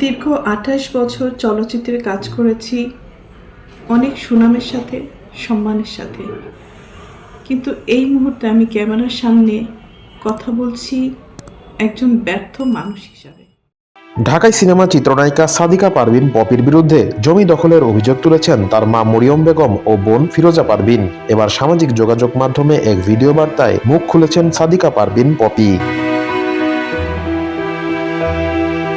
দীর্ঘ আঠাশ বছর চলচ্চিত্রে কাজ করেছি, অনেক সুনামের সাথে, সম্মানের সাথে। কিন্তু এই মুহূর্তে আমি ক্যামেরার সামনে কথা বলছি একজন ব্যর্থ মানুষ হিসাবে। ঢাকায় সিনেমা চিত্রনায়িকা সাদিকা পারভিন পপির বিরুদ্ধে জমি দখলের অভিযোগ তুলেছেন তার মা মরিয়ম বেগম ও বোন ফিরোজা পারভিন। এবার সামাজিক যোগাযোগ মাধ্যমে এক ভিডিও বার্তায় মুখ খুলেছেন সাদিকা পারভিন পপি।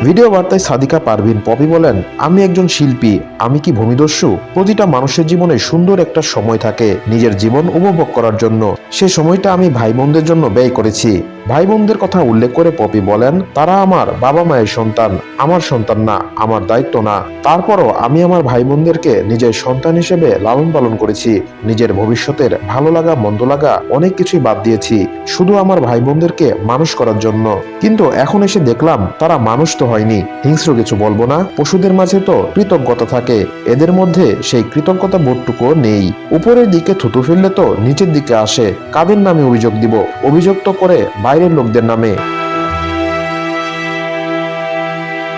ভিডিও বার্তায় সাদিকা পারভিন পপি বলেন, আমি একজন শিল্পী, আমি কি ভূমিদস্যু? প্রতিটা মানুষের জীবনে সুন্দর একটা সময় থাকে নিজের জীবন উপভোগ করার জন্য। সে সময়টা আমি ভাই বোনদের জন্য ব্যয় করেছি। ভাই বোনদের কথা উল্লেখ করে পপি বলেন, তারা আমার বাবা মায়ের সন্তান, আমার সন্তান না, আমার দায়িত্ব না। তারপরও আমি আমার ভাই বোনদেরকে নিজের সন্তান হিসেবে লালন পালন করেছি। নিজের ভবিষ্যতের ভালো লাগা, মন্দ লাগা অনেক কিছুই বাদ দিয়েছি। শুধু আমার ভাই বোনদেরকে মানুষ করার জন্য। কিন্তু এখন এসে দেখলাম, তারা মানুষ তো হয়নি। হিংস্র কিছু বলব না। পশুদের মাঝে তো কৃতজ্ঞতা থাকে। এদের মধ্যে সেই কৃতজ্ঞতা বোধটুকুও নেই। উপরের দিকে থুতু ফেললে তো নিচের দিকে আসে। কাদের নামে অভিযোগ দিব? অভিযোগ তো করে বাইরের লোকদের নামে।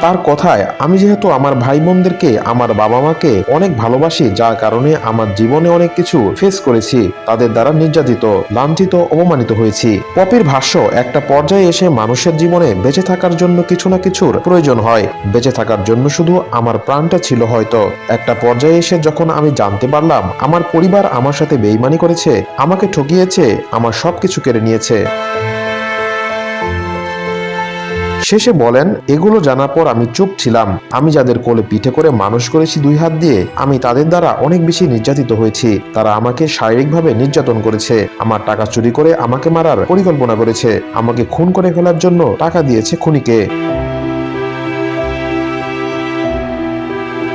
তার কথায়, আমি যেহেতু আমার ভাই বোনদেরকে আমার বাবা মাকে অনেক ভালোবাসি, যার কারণে আমার জীবনে অনেক কিছু ফেস করেছি, তাদের দ্বারা নির্যাতিত, লাঞ্ছিত, অপমানিত হয়েছি। পপির ভাষ্য, একটা পর্যায়ে এসে মানুষের জীবনে বেঁচে থাকার জন্য কিছু না কিছুর প্রয়োজন হয়। বেঁচে থাকার জন্য শুধু আমার প্রাণটা ছিল হয়তো। একটা পর্যায়ে এসে যখন আমি জানতে পারলাম, আমার পরিবার আমার সাথে বেইমানি করেছে, আমাকে ঠকিয়েছে, আমার সবকিছু কেড়ে নিয়েছে। শেষে বলেন, এগুলো জানার পর আমি চুপ ছিলাম। আমি যাদের কোলে পিঠে করে মানুষ করেছি দুই হাত দিয়ে, আমি তাদের দ্বারা অনেক বেশি নির্যাতিত হয়েছি। তারা আমাকে শারীরিকভাবে নির্যাতন করেছে। আমার টাকা চুরি করে আমাকে মারার পরিকল্পনা করেছে। আমাকে খুন করে ফেলার জন্য টাকা দিয়েছে খুনিকে।